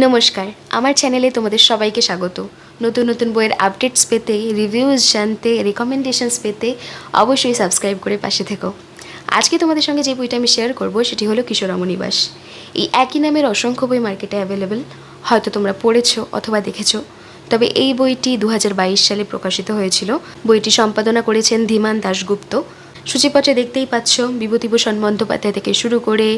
নমস্কার, আমার চ্যানেলে তোমাদের সবাইকে স্বাগত। নতুন নতুন বইয়ের আপডেটস পেতে রিভিউজ জানতে রেকমেন্ডেশনস পেতে অবশ্যই সাবস্ক্রাইব করে পাশে থেকো। আজকে তোমাদের সঙ্গে যে বইটা আমি শেয়ার করব, সেটি হলো কিশোরামণিবাস এই একই নামের অসংখ্য বই মার্কেটে অ্যাভেলেবেল হয়তো তোমরা পড়েছো অথবা দেখেছ। তবে এই বইটি দু হাজার বাইশ সালে প্রকাশিত হয়েছিল। বইটি সম্পাদনা করেছেন ধীমান দাশগুপ্ত। সূচিপত্রে দেখতেই পাচ্ছ, বিভূতিভূষণ বন্দ্যোপাধ্যায় থেকে শুরু করে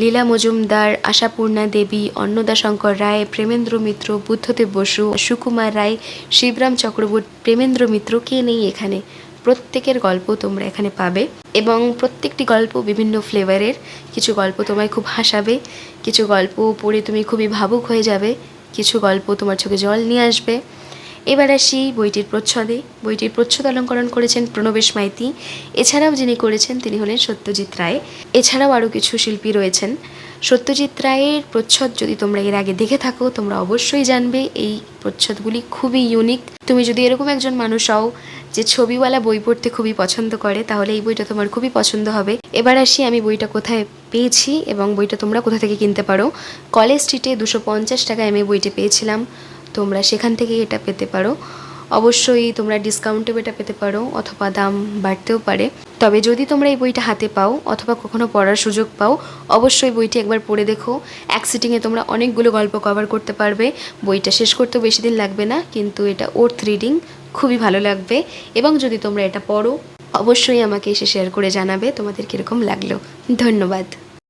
লীলা মজুমদার, আশাপূর্ণা দেবী, অন্নদা শঙ্কর রায়, প্রেমেন্দ্র মিত্র, বুদ্ধদেব বসু, সুকুমার রায়, শিবরাম চক্রবর্তী, প্রেমেন্দ্র মিত্র, কে নেই এখানে? প্রত্যেকের গল্প তোমরা এখানে পাবে এবং প্রত্যেকটি গল্প বিভিন্ন ফ্লেভারের। কিছু গল্প তোমায় খুব হাসাবে, কিছু গল্প পড়ে তুমি খুবই ভাবুক হয়ে যাবে, কিছু গল্প তোমার চোখে জল নিয়ে আসবে। এবার আসি বইটির প্রচ্ছদে। বইটির প্রচ্ছদ অলঙ্করণ করেছেন প্রণবেশ মাইতি। এছাড়াও যিনি করেছেন তিনি হলেন সত্যজিৎ রায়। এছাড়াও আরও কিছু শিল্পী রয়েছেন। সত্যজিৎ রায়ের প্রচ্ছদ যদি তোমরা এর আগে দেখে থাকো, তোমরা অবশ্যই জানবে এই প্রচ্ছদগুলি খুবই ইউনিক তুমি যদি এরকম একজন মানুষ হও যে ছবিওয়ালা বই পড়তে খুবই পছন্দ করে, তাহলে এই বইটা তোমার খুবই পছন্দ হবে। এবার আসি আমি বইটা কোথায় পেয়েছি এবং বইটা তোমরা কোথা থেকে কিনতে পারো। কলেজ স্ট্রিটে দুশো পঞ্চাশ টাকায় আমি বইটি পেয়েছিলাম। তোমরা সেখান থেকে এটা পেতে পারো। অবশ্যই তোমরা ডিসকাউন্টেও এটা পেতে পারো অথবা দাম বাড়তেও পারে। তবে যদি তোমরা এই বইটা হাতে পাও অথবা কখনো পড়ার সুযোগ পাও, অবশ্যই বইটি একবার পড়ে দেখো। এক সিটিংয়ে তোমরা অনেকগুলো গল্প কভার করতে পারবে। বইটা শেষ করতেও বেশি দিন লাগবে না, কিন্তু এটা ওর্থ রিডিং খুবই ভালো লাগবে। এবং যদি তোমরা এটা পড়ো, অবশ্যই আমাকে এসে শেয়ার করে জানাবে তোমাদের কীরকম লাগল। ধন্যবাদ।